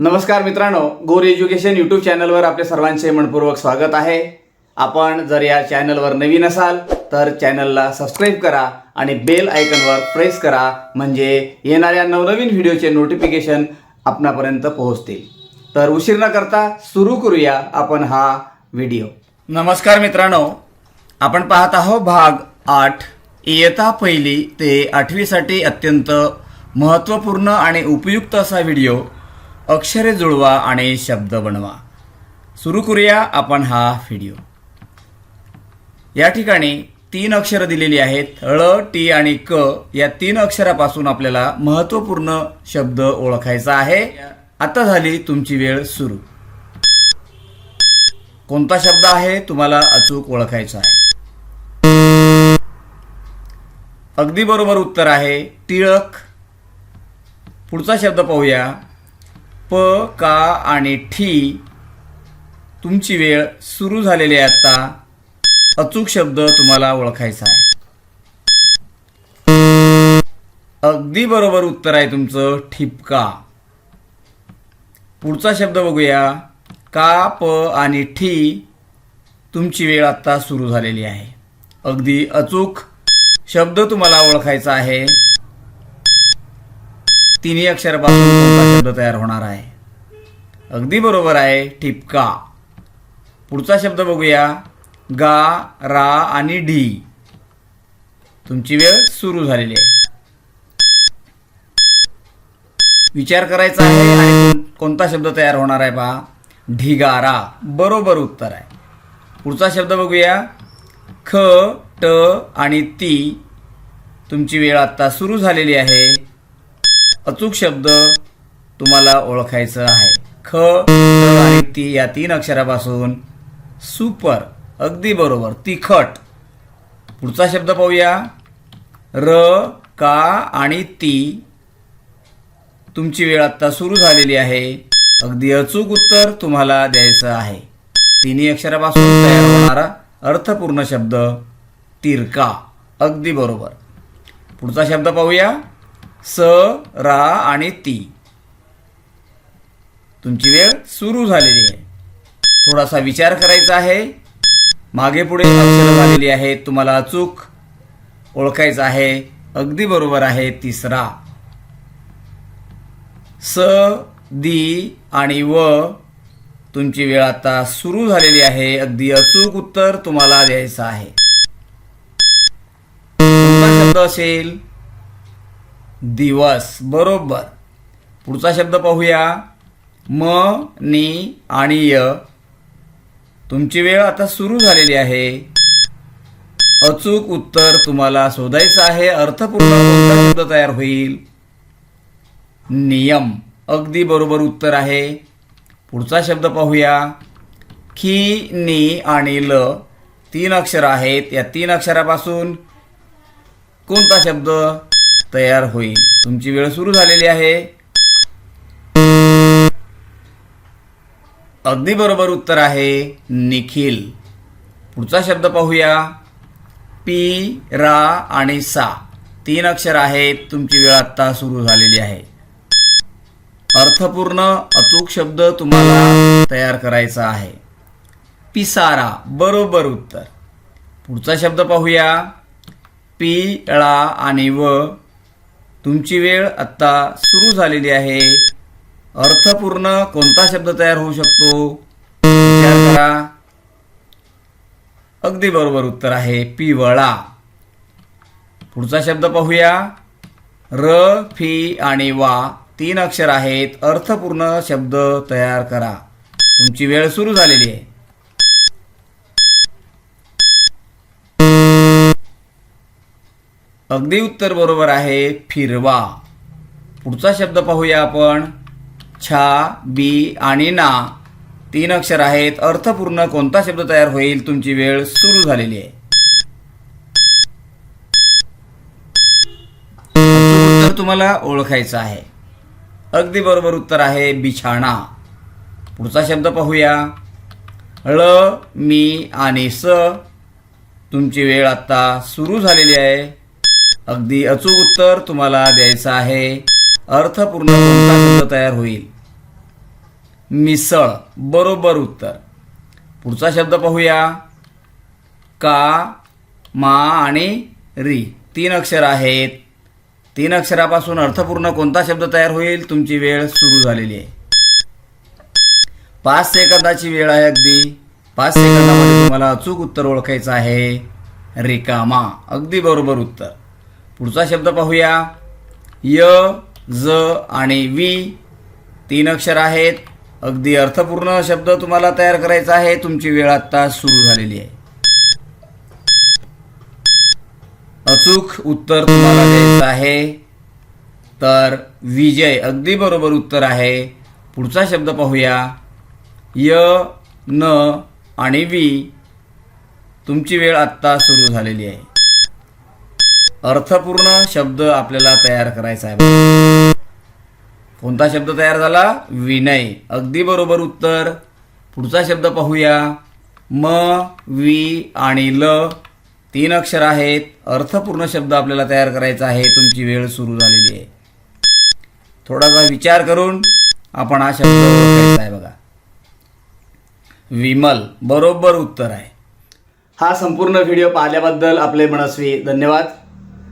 नमस्कार मित्रांनो गोर एज्युकेशन यूट्यूब चॅनलवर आपले सर्वांचे मनपूर्वक स्वागत आहे. आपण जर या चॅनलवर नवीन असाल तर चॅनलला सबस्क्राईब करा आणि बेल आयकनवर प्रेस करा म्हणजे येणाऱ्या नवनवीन व्हिडिओचे नोटिफिकेशन आपणापर्यंत पोहोचतील. तर उशीर न करता सुरू करूया आपण हा व्हिडिओ नमस्कार मित्रांनो आपण पाहत आहोत भाग आठ इयता पहिली ते आठवीसाठी अत्यंत महत्त्वपूर्ण आणि उपयुक्त असा व्हिडिओ अक्षरे जुळवा आणि शब्द बनवा. सुरू करूया आपण हा व्हिडिओ या ठिकाणी तीन अक्षरं दिलेली आहेत. ळ टी आणि क या तीन अक्षरापासून आपल्याला महत्त्वपूर्ण शब्द ओळखायचा आहे. आता झाली तुमची वेळ सुरू. कोणता शब्द आहे तुम्हाला अचूक ओळखायचा आहे? अगदी बरोबर उत्तर आहे टिळक. पुढचा शब्द पाहूया. प का आणि ठी तुमची वेळ सुरू झालेली आहे आता. अचूक शब्द तुम्हाला ओळखायचा आहे. अगदी बरोबर उत्तर आहे तुमचं ठिपका. पुढचा शब्द बघूया. का प आणि ठी तुमची वेळ आत्ता सुरू झालेली आहे. अगदी अचूक शब्द तुम्हाला ओळखायचा आहे. तिन्ही अक्षरापासून कोणता शब्द तयार होणार आहे. अगदी बरोबर आहे ठिपका. पुढचा शब्द बघूया. गा रा आणि ढी. तुमची वेळ सुरू झालेली आहे. विचार करायचा आहे आणि कोणता शब्द तयार होणार आहे पहा. ढिगारा. बरोबर उत्तर आहे. पुढचा शब्द बघूया. ख ट आणि ती. तुमची वेळ आत्ता सुरू झालेली आहे. अचूक शब्द तुम्हाला ओळखायचं आहे. ख आणि ती या तीन अक्षरापासून सुपर अगदी बरोबर तिखट. पुढचा शब्द पाहूया. र का आणि ती. तुमची वेळ आत्ता सुरू झालेली आहे. अगदी अचूक उत्तर तुम्हाला द्यायचं आहे. तिन्ही अक्षरापासून तयार होणारा अर्थपूर्ण शब्द तिरका. अगदी बरोबर. पुढचा शब्द पाहूया. स रा आणि ती. तुमची वेळ सुरू झालेली आहे. थोडासा विचार करायचा आहे. मागे पुढे अक्षरं झालेली आहे. तुम्हाला अचूक ओळखायचं आहे. अगदी बरोबर आहे. तिसरा स दी आणि व तुमची वेळ आता सुरू झालेली आहे. अगदी अचूक उत्तर तुम्हाला द्यायचं आहे. शब्द असेल? दिवस. बरोबर. पुढचा शब्द पाहूया. म नी आणि य. तुमची वेळ आता सुरू झालेली आहे. अचूक उत्तर तुम्हाला शोधायचं आहे. अर्थपूर्ण कोणता शब्द तयार होईल? नियम. अगदी बरोबर उत्तर आहे. पुढचा शब्द पाहूया. खी नी आणि ल. तीन अक्षर आहेत. या तीन अक्षरापासून कोणता शब्द? तयार होईल. तुमची वेळ सुरू झालेली आहे. अगदी बरोबर उत्तर आहे निखिल. पुढचा शब्द पाहूया. पी रा आणि सा. तीन अक्षर आहेत तुमची वेळ आत्ता सुरू झालेली आहे. अर्थपूर्ण अचूक शब्द तुम्हाला तयार करायचा आहे. पिसारा बरोबर उत्तर. पुढचा शब्द पाहूया. पिळा आणि व. तुमची वेळ आत्ता सुरू झालेली आहे. अर्थपूर्ण कोणता शब्द तयार होऊ शकतो? विचार करा. अगदी बरोबर उत्तर आहे पिवळा. पुढचा शब्द पाहूया. र फी आणि वा तीन अक्षर आहेत. अर्थपूर्ण शब्द तयार करा. तुमची वेळ सुरू झालेली आहे. अगदी उत्तर बरोबर आहे फिरवा. पुढचा शब्द पाहूया आपण. छा बी आणि ना. तीन अक्षर आहेत. अर्थपूर्ण कोणता शब्द तयार होईल? तुमची वेळ सुरू झालेली आहे. उत्तर तुम्हाला ओळखायचं आहे. अगदी बरोबर उत्तर आहे बिछाणा. पुढचा शब्द पाहूया. ळ मी आणि स. तुमची वेळ आता सुरू झालेली आहे. अगदी अचूक उत्तर तुम्हाला द्यायचं आहे. अर्थपूर्ण कोणता शब्द तयार होईल? मिसळ. बरोबर उत्तर. पुढचा शब्द पाहूया. का मा आणि री. तीन अक्षर आहेत. तीन अक्षरापासून अर्थपूर्ण कोणता शब्द तयार होईल? तुमची वेळ सुरू झालेली आहे. पाच सेकंदाची वेळ आहे अगदी. पाच सेकंदामध्ये तुम्हाला अचूक उत्तर ओळखायचं आहे. रिकामा. अगदी बरोबर उत्तर. पुढचा शब्द पाहूया. य ज आणि वी. तीन अक्षर आहेत. अगदी अर्थपूर्ण शब्द तुम्हाला तयार करायचा आहे. तुमची वेळ आत्ता सुरू झालेली आहे. अचूक उत्तर तुम्हाला द्यायचं आहे. तर विजय अगदी बरोबर उत्तर आहे. पुढचा शब्द पाहूया. य न आणि वी. तुमची वेळ आत्ता सुरू झालेली आहे. अर्थपूर्ण शब्द आपल्याला तयार करायचा आहे. कोणता शब्द तयार झाला? विनय. अगदी बरोबर उत्तर. पुढचा शब्द पाहूया. म वी आणि ल तीन अक्षर आहेत. अर्थपूर्ण शब्द आपल्याला तयार करायचा आहे. तुमची वेळ सुरू झालेली आहे. थोडासा विचार करून आपण हा शब्द ओळखायचा आहे बघा. विमल. बरोबर उत्तर आहे. हा संपूर्ण व्हिडिओ पाहिल्याबद्दल आपले मनस्वी धन्यवाद.